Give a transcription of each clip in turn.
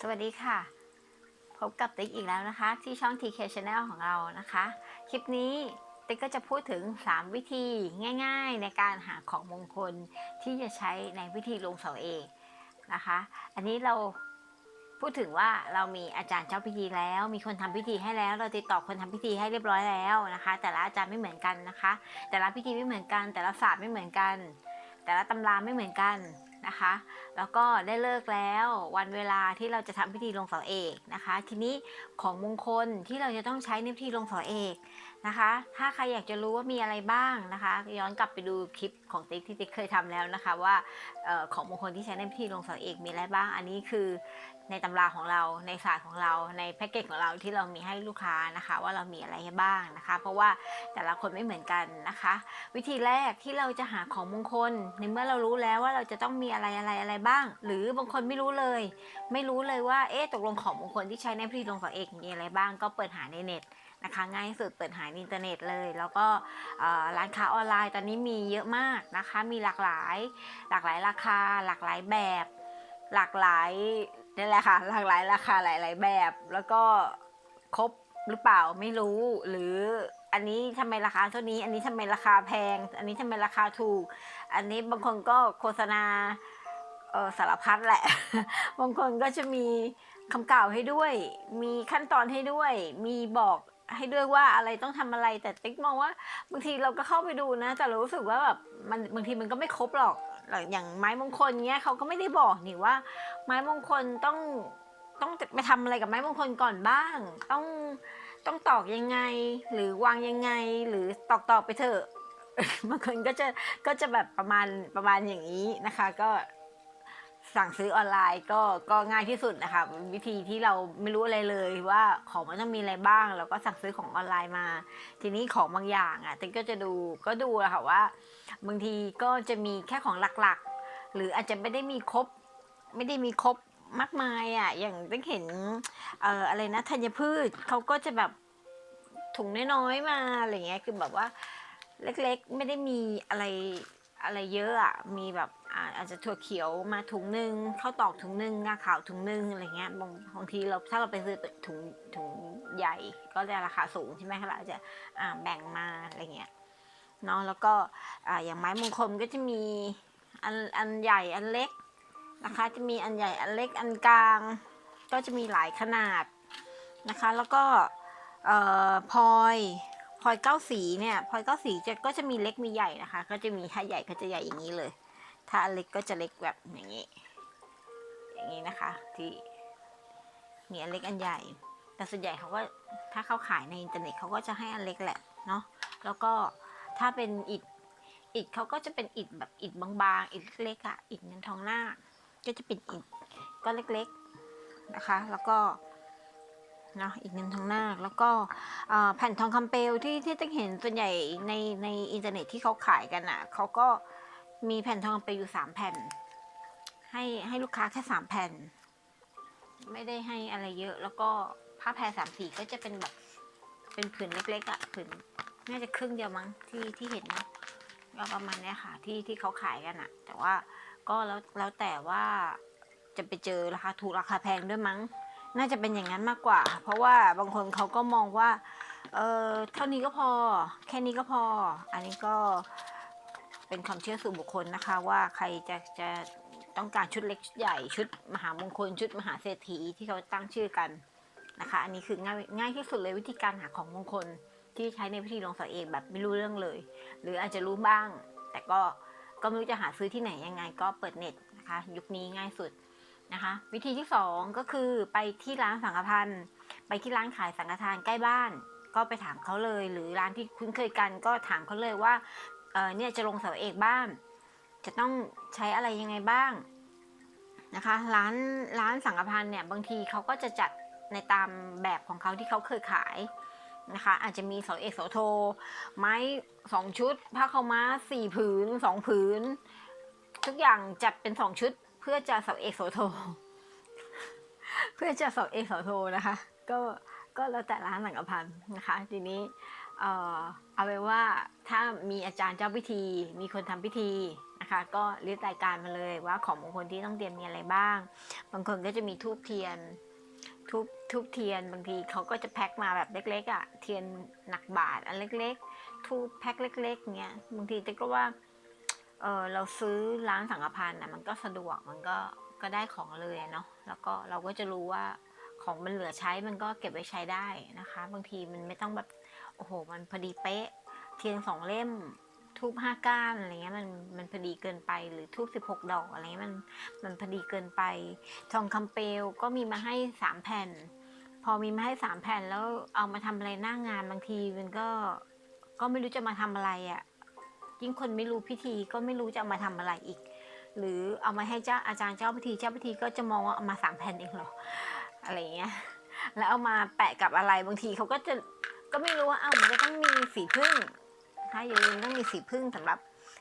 สวัสดีค่ะ พบกับติ๊กอีกแล้วนะคะ ที่ช่อง TK Channel ของเรานะคะ คลิปนี้ติ๊กก็จะพูดถึง 3 วิธีง่ายๆ ในการหาของมงคลที่จะใช้ในพิธีลงเสาเอกนะคะ อันนี้เราพูดถึงว่าเรามีอาจารย์เจ้าพิธีแล้ว มีคนทำพิธีให้แล้ว เราติดต่อคนทำพิธีให้เรียบร้อยแล้วนะคะ แต่ละอาจารย์ไม่เหมือนกันนะคะ แต่ละพิธีไม่เหมือนกัน แต่ละศาสตร์ไม่เหมือนกัน แต่ละตำราไม่เหมือนกัน นะคะ แล้วก็ได้เลิกแล้ววันเวลาที่เราจะทำพิธีลงเสาเอกนะคะ ทีนี้ของมงคลที่เราจะต้องใช้ในพิธีลงเสาเอกนะคะ ถ้าใครอยากจะรู้ว่ามีอะไรบ้างนะคะ ย้อนกลับไปดูคลิปของติ๊กที่ติ๊กเคยทำแล้วนะคะ ว่าออของมงคลที่ใช้ในพิธีลงเสาเอกมีอะไรบ้าง อันนี้คือในตำราของเราในศาสตร์ของเราในแพ็กเกจของเราที่เรามีให้ลูกค้านะคะ ว่าเรามีอะไรบ้างนะคะ เพราะว่าแต่ละคนไม่เหมือนกันนะคะ วิธีแรกที่เราจะหาของมงคลในเมื่อเรารู้แล้วว่าเราจะต้องมีอะไรอะไรอะไรบ้าง หรือบางคนไม่รู้เลย ไม่รู้เลยว่าเอ๊ะตกลงของมงคลที่ใช้ในพิธีลงเสาเอกมีอะไรบ้าง ก็เปิดหาในเน็ต นะคะ ง่ายสุดเปิดหาในอินเทอร์เน็ตเลย แล้วก็ร้านค้าออนไลน์ตอนนี้มีเยอะมากนะคะ มีหลากหลาย หลากหลายราคา หลากหลายแบบ หลากหลายนี่แหละค่ะหลากหลายราคาหลาย ๆ แบบ แล้วก็ครบหรือเปล่าไม่รู้ หรืออันนี้ทำไมราคาเท่านี้ อันนี้ทำไมราคาแพง อันนี้ทำไมราคาถูก อันนี้บางคนก็โฆษณาสารพัดแหละ บางคนก็จะมีคำกล่าวให้ด้วย มีขั้นตอนให้ด้วย มีบอก ให้ด้วยว่าอะไรต้องทำอะไร แต่ติ๊กมองว่าบางทีเราก็เข้าไปดูนะ แต่เรารู้สึกว่าแบบมันบางทีมันก็ไม่ครบหรอกอย่างไม้มงคลเนี้ยเขาก็ไม่ได้บอกนี่ว่า ไม้มงคลต้องต้องไปทำอะไรกับไม้มงคลก่อนบ้าง ต้องต้องตอกยังไง หรือวางยังไง หรือตอกตอกไปเถอะบางคนก็จะก็จะแบบประมาณประมาณอย่างนี้นะคะ ก็ สั่งซื้อออนไลน์ก็ก็ง่ายที่สุดนะคะวิธีที่เราไม่รู้อะไรเลยว่าของมันต้องมีอะไรบ้าง เราก็สั่งซื้อของออนไลน์มา ทีนี้ของบางอย่างอะติ๊กก็จะดูก็ดูแหละค่ะว่า บางทีก็จะมีแค่ของหลักๆ หรืออาจจะไม่ได้มีครบ ไม่ได้มีครบมากมายอะอย่างติ๊กเห็นเอ่ออะไรนะธัญพืชเขาก็จะแบบถุงน้อยๆมาอะไรเงี้ยคือแบบว่าเล็กๆ ไม่ได้มีอะไร อะไรเยอะอะมีแบบอาจจะถั่วเขียวมาถุงหนึ่งข้าวตอกถุงหนึ่งงาขาวถุงหนึ่งอะไรเงี้ยบางบางทีเราถ้าเราไปซื้อถุงถุงใหญ่ก็จะราคาสูงใช่ไหมคะเราจะาแบ่งมาอะไรเงี้ยเนาะแล้วก็ออย่างไม้มงคลก็จะมีอันอันใหญ่อันเล็กนะคะจะมีอันใหญ่อันเล็กอันกลาง ก็จะมีหลายขนาดนะคะ แล้วก็เอ่อพลอย ลอยเก้าสีเนี่ยพลอยเก้าสีจะก็จะมีเล็กมีใหญ่นะคะ ก็จะมีถ้าใหญ่ก็จะใหญ่อย่างนี้เลย ถ้าเล็กก็จะเล็กแบบอย่างนี้ อย่างนี้นะคะ ที่มีอันเล็กอันใหญ่ แต่ส่วนใหญ่เขาก็ถ้าเขาขายในอินเทอร์เน็ตเขาก็จะให้อันเล็กแหละเนาะแล้วก็ถ้าเป็นอิฐอิฐเขาก็จะเป็นอิฐแบบอิฐบางๆอิฐเล็กๆอะอิฐเงินทองหน้า ก็จะเป็นอิฐก็เล็กๆนะคะ แล้วก็ เนาะอีกเงินทองหน้าคแล้วก็แผ่นทองคำเปลวที่ที่ต้องเห็นส่วนใหญ่ในในอินเทอร์เน็ตที่เขาขายกันอะเขาก็มีแผ่นทองคำเปลวอยู่สามแผ่น ให้ให้ลูกค้าแค่สามแผ่น ไม่ได้ให้อะไรเยอะ แล้วก็ผ้าแพรสามสีก็จะเป็นแบบเป็นผืนเล็กๆอะผืนน่าจะครึ่งเดียวมั้งที่ที่เห็นนะก็ประมาณนี้ค่ะที่ที่เขาขายกันอะแต่ว่าก็แล้วแล้วแต่ว่าจะไปเจอราคาถูกราคาแพงด้วยมั้ง น่าจะเป็นอย่างนั้นมากกว่า เพราะว่าบางคนเขาก็มองว่า เออเท่านี้ก็พอ แค่นี้ก็พอ อันนี้ก็เป็นความเชื่อส่วนบุคคลนะคะ ว่าใครจะจะต้องการชุดเล็กชุดใหญ่ชุดมหามงคลชุดมหาเศรษฐีที่เขาตั้งชื่อกันนะคะ อันนี้คือง่ายง่ายที่สุดเลยวิธีการหาของมงคลที่ใช้ในพิธีลงเสาเอกแบบไม่รู้เรื่องเลย หรืออาจจะรู้บ้าง แต่ก็ก็ไม่รู้จะหาซื้อที่ไหนยังไง ก็เปิดเน็ตนะคะ ยุคนี้ง่ายสุด นะคะ วิธีที่สองก็คือไปที่ร้านสังฆพันไปที่ร้านขายสังฆทานใกล้บ้าน ก็ไปถามเขาเลย หรือร้านที่คุ้นเคยกันก็ถามเขาเลยว่าเออเนี่ยจะลงเสาเอกบ้าน จะต้องใช้อะไรยังไงบ้างนะคะ ร้านร้านสังฆพันเนี่ยบางทีเขาก็จะจัดในตามแบบของเขาที่เขาเคยขายนะคะ อาจจะมีเสาเอกเสาโท ไม้สองชุดผ้าขาวม้าสี่ผืนสองผืน ทุกอย่างจัดเป็นสองชุด พื่อจะเสาเอกเสโท เพื่อจะเสาเอกเสโทนะคะ ก็ก็แล้วแต่ร้านสังกพันธ์นะคะ ทีนี้เอ่อเอาไว้ว่าถ้ามีอาจารย์เจ้าพิธี มีคนทำพิธีนะคะก็ลิสต์รายการมาเลยว่าของมงคลที่ต้องเตรียมมีอะไรบ้าง บางคนก็จะมีทูบเทียนทูบทูบเทียนบางทีเขาก็จะแพ็คมาแบบเล็กๆอะ่ะเทียนหนักบาทอันเล็ก ๆ ทูบแพ็คเล็กๆเงี้ยบางทีติ๊ก็ว่า เออเราซื้อร้านสังฆพันธ์อะมันก็สะดวกมันก็ก็ได้ของเลยเนาะแล้วก็เราก็จะรู้ว่าของมันเหลือใช้มันก็เก็บไว้ใช้ได้นะคะ บางทีมันไม่ต้องแบบโอ้โห มันพอดีเป๊ะ เทียนสองเล่มทูบห้าก้านอะไรเงี้ยมันมันพอดีเกินไปหรือทูบสิบหกดอกอะไรเงี้ยมันมันพอดีเกินไป ทองคำเปลวก็มีมาให้สามแผ่น พอมีมาให้สามแผ่นแล้วเอามาทำอะไรหน้างานบางทีมันก็ก็ไม่รู้จะมาทำอะไรอะ่ะ ยิ่งคนไม่รู้พิธีก็ไม่รู้จะเอามาทำอะไรอีก หรือเอามาให้เจ้าอาจารย์เจ้าพิธีเจ้าพิธีก็จะมองว่าเอามาสามแผ่นเองเหรออะไรเงี้ยแล้วเอามาแปะกับอะไรบางทีเขาก็จะก็ไม่รู้ว่าเอ้ามันจะต้องมีสีพึ่งนะคะอย่าลืมต้องมีสีพึ่งสำหรับ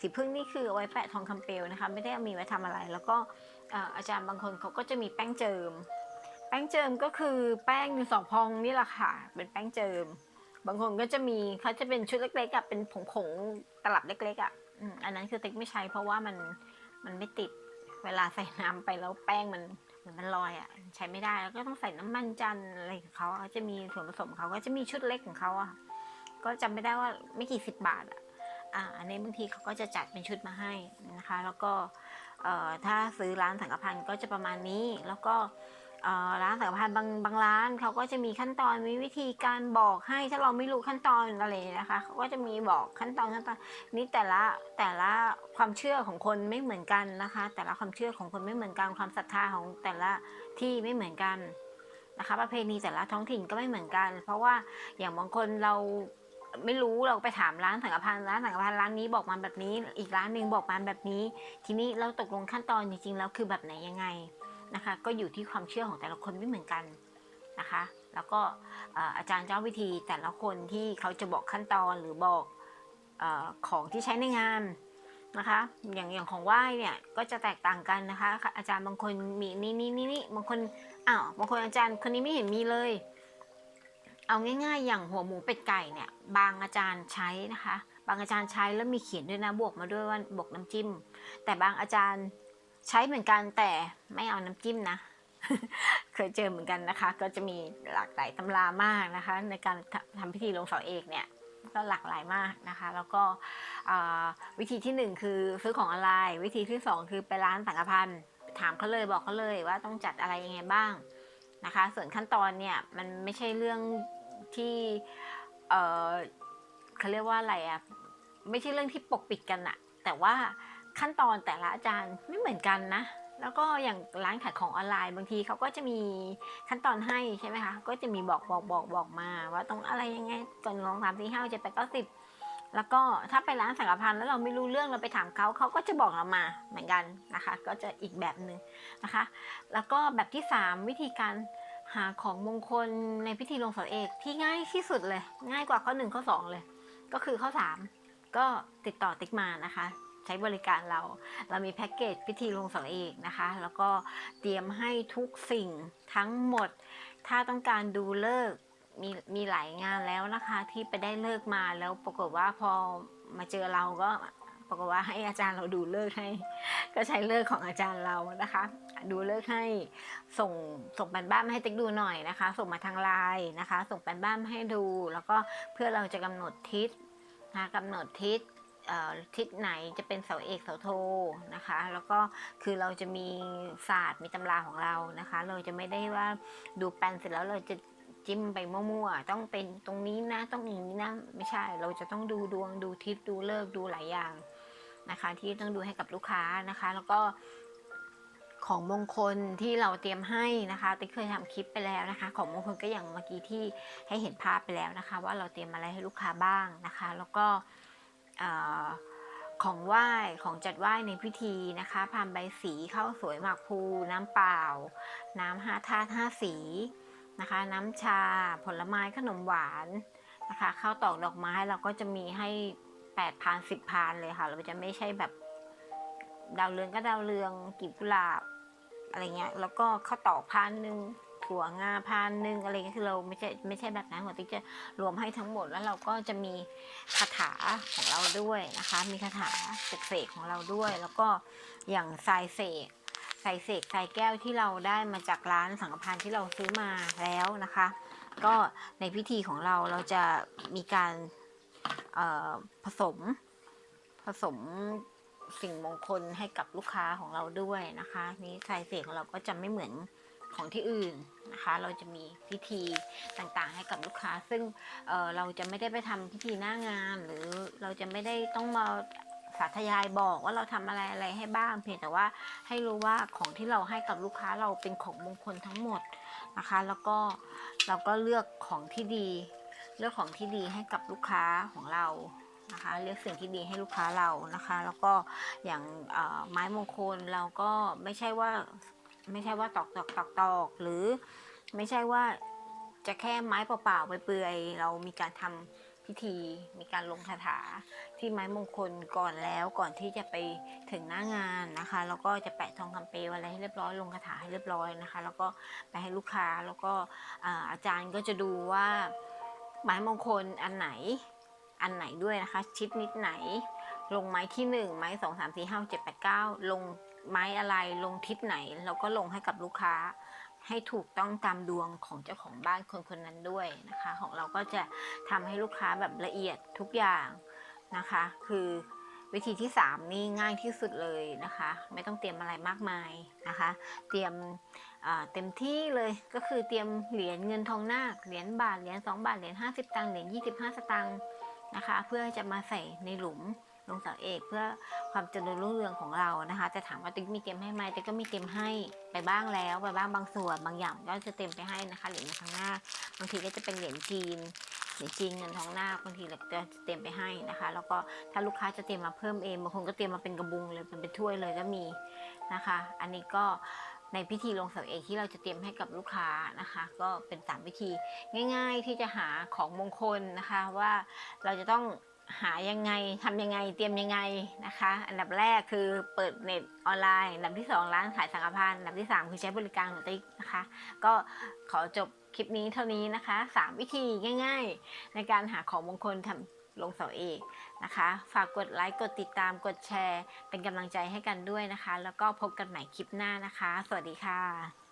สีพึ่งนี่คือเอาไว้แปะทองคำเปลวนะคะ ไม่ได้เอามีไว้ทำอะไร แล้วก็เอ่ออาจารย์บางคนเขาก็จะมีแป้งเจิม แป้งเจิมก็คือแป้งดินสอพองนี่แหละค่ะ เป็นแป้งเจิม บางคนก็จะมีเขาจะเป็นชุดเล็กๆอะเป็นผงๆตลับเล็กๆอะอันนั้นคือติ๊กไม่ใช้เพราะว่ามันมันไม่ติดเวลาใส่น้ำไปแล้วแป้งมันเหมือนมันลอยอะใช้ไม่ได้แล้วก็ต้องใส่น้ำมันจันอะไรของเขาจะมีส่วนผสมเขาก็จะมีชุดเล็กของเขาอะก็จำไม่ได้ว่าไม่กี่สิบบาทอะอ่าอันนี้บางทีเขาก็จะจัดเป็นชุดมาให้นะคะ แล้วก็เอ่อถ้าซื้อร้านสังฆพันธ์ก็จะประมาณนี้แล้วก็ ร้านสังฆพันบางบางร้านเขาก็จะมีขั้นตอนมีวิธีการบอกให้ถ้าเราไม่รู้ขั้นตอนอะไรนะคะเขาก็จะมีบอกขั้นตอนขั้นตอนนี่แต่ละแต่ละความเชื่อของคนไม่เหมือนกันนะคะ แต่ละความเชื่อของคนไม่เหมือนกันความศรัทธาของแต่ละที่ไม่เหมือนกันนะคะ ประเพณีแต่ละท้องถิ่นก็ไม่เหมือนกัน เพราะว่าอย่างบางคนเราไม่รู้เราไปถามร้านสังฆพันร้านสังฆพันร้านนี้บอกมาแบบนี้ อีกร้านหนึ่งบอกมาแบบนี้ ทีนี้เราตกลงขั้นตอนจริงๆแล้วคือแบบไหนยังไง นะคะ ก็อยู่ที่ความเชื่อของแต่ละคนไม่เหมือนกันนะคะ แล้วก็อาจารย์เจ้าวิธีแต่ละคนที่เขาจะบอกขั้นตอนหรือบอกอของที่ใช้ในงานนะคะ อย่างอย่างของไหว้เนี่ยก็จะแตกต่างกันนะคะ อาจารย์บางคนมีนี่นี่นี่นี่บางคนอ้าวบางคนอาจารย์คนนี้ไม่เห็นมีเลย เอาง่ายๆ อย่างหัวหมูเป็ดไก่เนี่ยบางอาจารย์ใช้นะคะ บางอาจารย์ใช้แล้วมีเขียนด้วยนะบวกมาด้วยว่าบวกน้ำจิ้ม แต่บางอาจารย์ ใช้เหมือนกันแต่ไม่เอาน้ำจิ้มนะ เคยเจอเหมือนกันนะคะ ก็จะมีหลากหลายตำรามากนะคะ ในการทำพิธีลงเสาเอกเนี่ยก็หลากหลายมากนะคะ แล้วก็วิธีที่หนึ่งคือซื้อของออนไลน์ วิธีที่สองคือไปร้านสังฆพันธ์ถามเขาเลยบอกเขาเลยว่าต้องจัดอะไรยังไงบ้างนะคะ ส่วนขั้นตอนเนี่ยมันไม่ใช่เรื่องที่เเขาเรียกว่าอะไรอะไม่ใช่เรื่องที่ปกปิดกันอะแต่ว่า ขั้นตอนแต่ละอาจารย์ไม่เหมือนกันนะ แล้วก็อย่างร้านขายของออนไลน์บางทีเขาก็จะมีขั้นตอนให้ใช่ไหมคะ ก็จะมีบอกบอกบอกบอกมา ว่าต้องอะไรยังไงก่อนลองสามสี่ห้าเจ็ดแปดเก้าสิบแล้วก็ถ้าไปร้านสังฆพันธ์แล้วเราไม่รู้เรื่องเราไปถามเขาเขาก็จะบอกเรามาเหมือนกันนะคะ ก็จะอีกแบบหนึ่งนะคะ แล้วก็แบบที่สามวิธีการหาของมงคลในพิธีลงเสาเอกที่ง่ายที่สุดเลย ง่ายกว่าข้อหนึ่งข้อสองเลย ก็คือข้อสามก็ติดต่อติ๊กมานะคะ ใช้บริการเรา เรามีแพ็กเกจพิธีลงเสาเอกนะคะ แล้วก็เตรียมให้ทุกสิ่งทั้งหมด ถ้าต้องการดูเลิกมีมีหลายงานแล้วนะคะ ที่ไปได้เลิกมาแล้วปรากฏว่าพอมาเจอเราก็ปรากฏว่าให้อาจารย์เราดูเลิกให้ ก็ใช้เลิกของอาจารย์เรานะคะ ดูเลิกให้ส่งส่งแปนบ้านมาให้ติ๊กดูหน่อยนะคะ ส่งมาทางไลน์นะคะ ส่งแปนบ้านมาให้ดู แล้วก็เพื่อเราจะกำหนดทิศนะคะกำหนดทิศ ทิศไหนจะเป็นเสาเอกเสาโทนะคะ แล้วก็คือเราจะมีศาสตร์มีตำราของเรานะคะ เราจะไม่ได้ว่าดูแปลนเสร็จแล้วเราจะจิ้มไปมั่วๆ ต้องเป็นตรงนี้นะต้องอย่างนี้นะไม่ใช่ เราจะต้องดูดวงดูทิศดูเลิกดูหลายอย่างนะคะ ที่ต้องดูให้กับลูกค้านะคะ แล้วก็ของมงคลที่เราเตรียมให้นะคะติ๊กเคยทำคลิปไปแล้วนะคะ ของมงคลก็อย่างเมื่อกี้ที่ให้เห็นภาพไปแล้วนะคะ ว่าเราเตรียมอะไรให้ลูกค้าบ้างนะคะ แล้วก็ ของไหว้ของจัดไหว้ในพิธีนะคะพานใบสีข้าวสวยหมากพลูน้ำเปล่า น้ำห้าธาตุห้าสีนะคะ น้ำชาผลไม้ขนมหวานนะคะข้าวตอกดอกไม้เราก็จะมีให้แปดพานสิบพานเลยค่ะ เราจะไม่ใช่แบบดาวเรืองก็ดาวเรืองกีบกุหลาบอะไรเงี้ยแล้วก็ข้าวตอกพานหนึ่ง ถั่วงาพานหนึ่งอะไรก็คือเราไม่ใช่ไม่ใช่แบบนั้นหัวติ๊กจะรวมให้ทั้งหมดแล้วเราก็จะมีคาถาของเราด้วยนะคะ มีคาถาเสกเสกของเราด้วย แล้วก็อย่างทรายเสกทรายเสกทรายแก้วที่เราได้มาจากร้านสังฆทานธ์ที่เราซื้อมาแล้วนะคะ ก็ในพิธีของเราเราจะมีการผสมผสมสิ่งมงคลให้กับลูกค้าของเราด้วยนะคะ นี่สายเสกของเราก็จะไม่เหมือน ของที่อื่นนะคะ เราจะมีพิธีต่างๆ ให้กับลูกค้า ซึ่งเเราจะไม่ได้ไปทำพิธีหน้างาน หรือเราจะไม่ได้ต้องมาสาธยายบอกว่าเราทำอะไรอะไรให้บ้าง เพียงแต่ว่าให้รู้ว่าของที่เราให้กับลูกค้าเราเป็นของมงคลทั้งหมดนะคะ แล้วก็เราก็เลือกของที่ดี เลือกของที่ดีให้กับลูกค้าของเรานะคะเลือกสิ่งที่ดีให้ลูกค้าเรานะคะ แล้วก็อย่างไม้มงคลเราก็ไม่ใช่ว่า ไม่ใช่ว่าตอกตอกตอกตอกหรือไม่ใช่ว่าจะแค่ไม้เปล่าๆไปเปลือยเรามีการทำพิธีมีการลงคาถาที่ไม้มงคลก่อนแล้วก่อนที่จะไปถึงหน้างานนะคะ แล้วก็จะแปะทองคำเปลวอะไรให้เรียบร้อยลงคาถาให้เรียบร้อยนะคะ แล้วก็ไปให้ลูกค้าแล้วก็อาจารย์ก็จะดูว่าไม้มงคลอันไหนอันไหนด้วยนะคะ ชิดนิดไหน ลงไม้ที่หนึ่งไม้สองสามสี่ห้าเจ็ดแปดเก้าลง ไม้อะไรลงทิศไหนแล้วก็ลงให้กับลูกค้า ให้ถูกต้องตามดวงของเจ้าของบ้านคนคนนั้นด้วยนะคะ ของเราก็จะทำให้ลูกค้าแบบละเอียดทุกอย่างนะคะ คือวิธีที่สามนี่ง่ายที่สุดเลยนะคะ ไม่ต้องเตรียมอะไรมากมายนะคะ เตรียมเต็มที่เลยก็คือเตรียมเหรียญเงินทองนาคเหรียญบาทเหรียญสองบาทเหรียญห้าสิบตังค์เหรียญยี่สิบห้าสตังค์นะคะ เพื่อจะมาใส่ในหลุม ลงเสาเอกเพื่อความเจริญรุ่งเรืองของเรานะคะ แต่ถามว่าติ๊กมีเตรียมให้ไหมติ๊กก็มีเตรียมให้ไปบ้างแล้วไปบ้างบางส่วนบางอย่างก็จะเตรียมไปให้นะคะเหรียญเงินทองนาบางทีก็จะเป็นเหรียญจีนเหรียญจีนเงินทองหน้าบางทีเราจะเตรียมไปให้นะคะ แล้วก็ถ้าลูกค้าจะเตรียมมาเพิ่มเองบางคนก็เตรียมมาเป็นกระบุงเลยเป็นเป็นถ้วยเลยก็มีนะคะ อันนี้ก็ในพิธีลงเสาเอกที่เราจะเตรียมให้กับลูกค้านะคะ ก็เป็นสามวิธีง่าย ๆที่จะหาของมงคลนะคะ ว่าเราจะต้อง หายังไงทำยังไงเตรียมยังไงนะคะ อันดับแรกคือเปิดเน็ตออนไลน์ อันดับที่สองร้านขายสังฆทานอันดับที่สามคือใช้บริการของติ๊กนะคะ ก็ขอจบคลิปนี้เท่านี้นะคะสามวิธีง่าย ๆ ในการหาของมงคลทำลงเสาเอกนะคะ ฝากกดไลค์ กดติดตาม กดแชร์ เป็นกำลังใจให้กันด้วยนะคะ แล้วก็พบกันใหม่คลิปหน้านะคะ สวัสดีค่ะ